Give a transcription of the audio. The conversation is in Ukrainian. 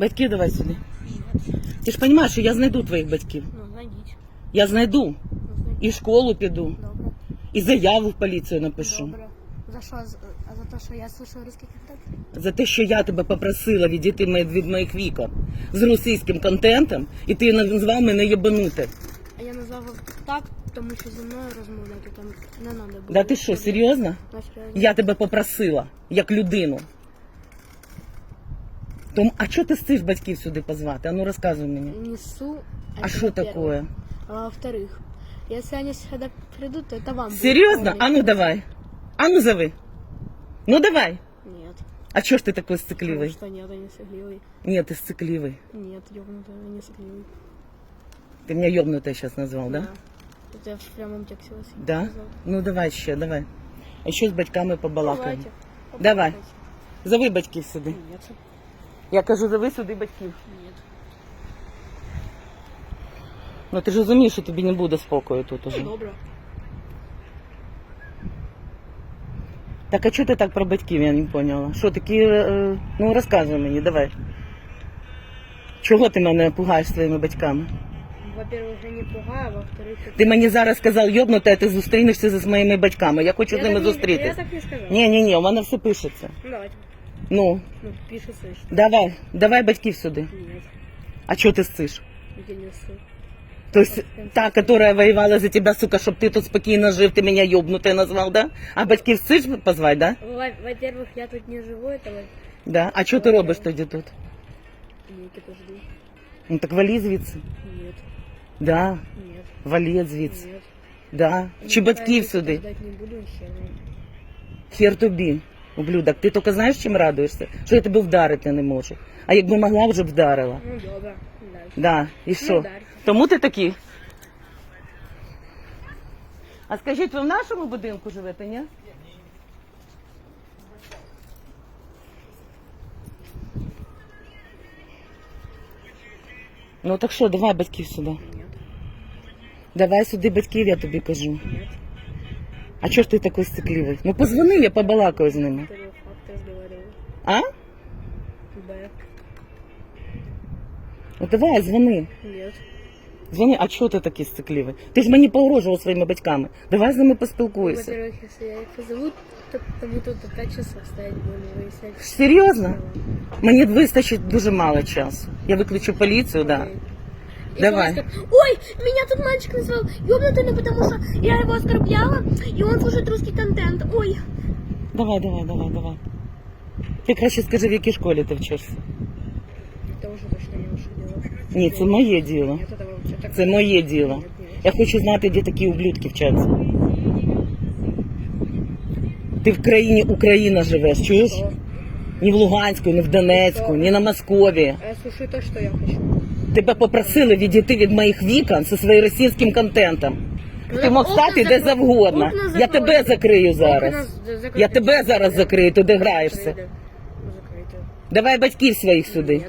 Батьків давай сюди. Ти ж розумієш, що я знайду твоїх батьків. Ну, знайдіть. Я знайду. Ну, знайдіть. І в школу піду, Добре. і заяву в поліцію напишу. Добре. За що? За- те, що я слушаю русский контент? За те, що я тебе попросила відійти ме- від моїх вікон з російським контентом, і ти назвав мене єбанути. А я назвав так, тому що зі мною розмовляти там не треба було. Да ти що, серйозно? На серйозно. Я тебе попросила, як людину. Тому, а чого ти стиш батьків сюди позвати? А ну розказуй мені. Несу. А это що во-первых. такое? А во-вторых, если они сюда придут, то это вам будет Серйозно? полный А ну давай. А ну зови. Ну давай. Нет. А чого ж ти такий Потому сцикливий? что нет, они согливый. Ні, ти сцикливий. Нет, ёбнутый, они согливый. Ти мене йобнутою зараз назвав, да? Это я в прямом тексте вас Да? сказал. Ну давай ще, давай. А що з батьками побалакаємо? Давайте. Давай. побалакайте. Зови батьків сюди. Нет. Я кажу, зови сюди батьків. Нет. Ну ти ж розумієш, що тобі не буде спокою тут уже. Добре. Так а чого ти так про батьків, я не поняла? Що такі, е, ну розказуй мені, давай. Чого ти мене пугаєш своїми батьками? Во-первых, я не пугаю, а во-вторых... это- Ти мені зараз сказав йобнуте, а ти зустрінешся з моїми батьками. Я хочу Я з ними так не- зустрітися. Я так не сказал. Ні, ні, ні, у мене все пишеться. Ну, давайте. Ну, Ну, пишется, и что? давай, давай батьків сюди. Нет, А чого ти стиш? я не несу. Тобто та, которая воевала за тебя, сука, щоб ти тут спокійно жив, ти мене йобнутою назвав, да? А батьків стиш позвати, да? Во- Во-первых, я тут не живу, это вот... Да. А що ти робиш тоді тут? Ники тут жду. Ну так валі звідси. Нет, Да, нет, валі звідси. нет. Да. Чи Я батьків никуда сюди? ждать не буду, херня. Хер тобі, Ублюдок. Ти тільки знаєш, чим радуєшся? Що я тебе вдарити не можу. А якби могла, вже б вдарила. Ну, добре. Да. І що? дальше. Тому ти такий? А скажіть, ви в нашому будинку живете, ні? Ну так що, давай батьків сюди. Давай сюди батьків, я тобі кажу. нет. А чого ж ти такий стикливий? Ну позвони, я побалакаю з ними. Ты факт разговаривал. А? Б. Ну давай, дзвони. Нет. Дзвони, а чого ти такий стикливий? Ти ж мені погрожував своїми батьками. Давай з ними поспілкуйся. Во-первых, если я их позову, то, то мы тут до 5 часов стоять будем выяснять. Серйозно? Мені вистачить дуже мало часу. Я виключу поліцію, да. Окей. И Давай. потом скажет, Ой, меня тут мальчик назвал ёбнутым, потому что я его оскорбляла, и он слушает русский контент. Ой. Давай, давай, давай, давай. Ти краще скажи, в якій школі ти вчишся? Это уже точно не ваше дело. Ні, це моє діло. Нет, это вообще так. Це моє діло. Нет, нет. Я хочу знати, де такі ублюдки вчаться. Ти в країні Україна живеш, чуєш? Что? Ні в Луганську, ні в Донецьку, ні на Москові. А я слушаю то, что я хочу. Тебе попросили відійти від моїх вікон зі своїм російським контентом. Ти мог стати де завгодно. Я тебе закрию зараз. Я тебе зараз закрию, ти де граєшся. Давай батьків своїх сюди.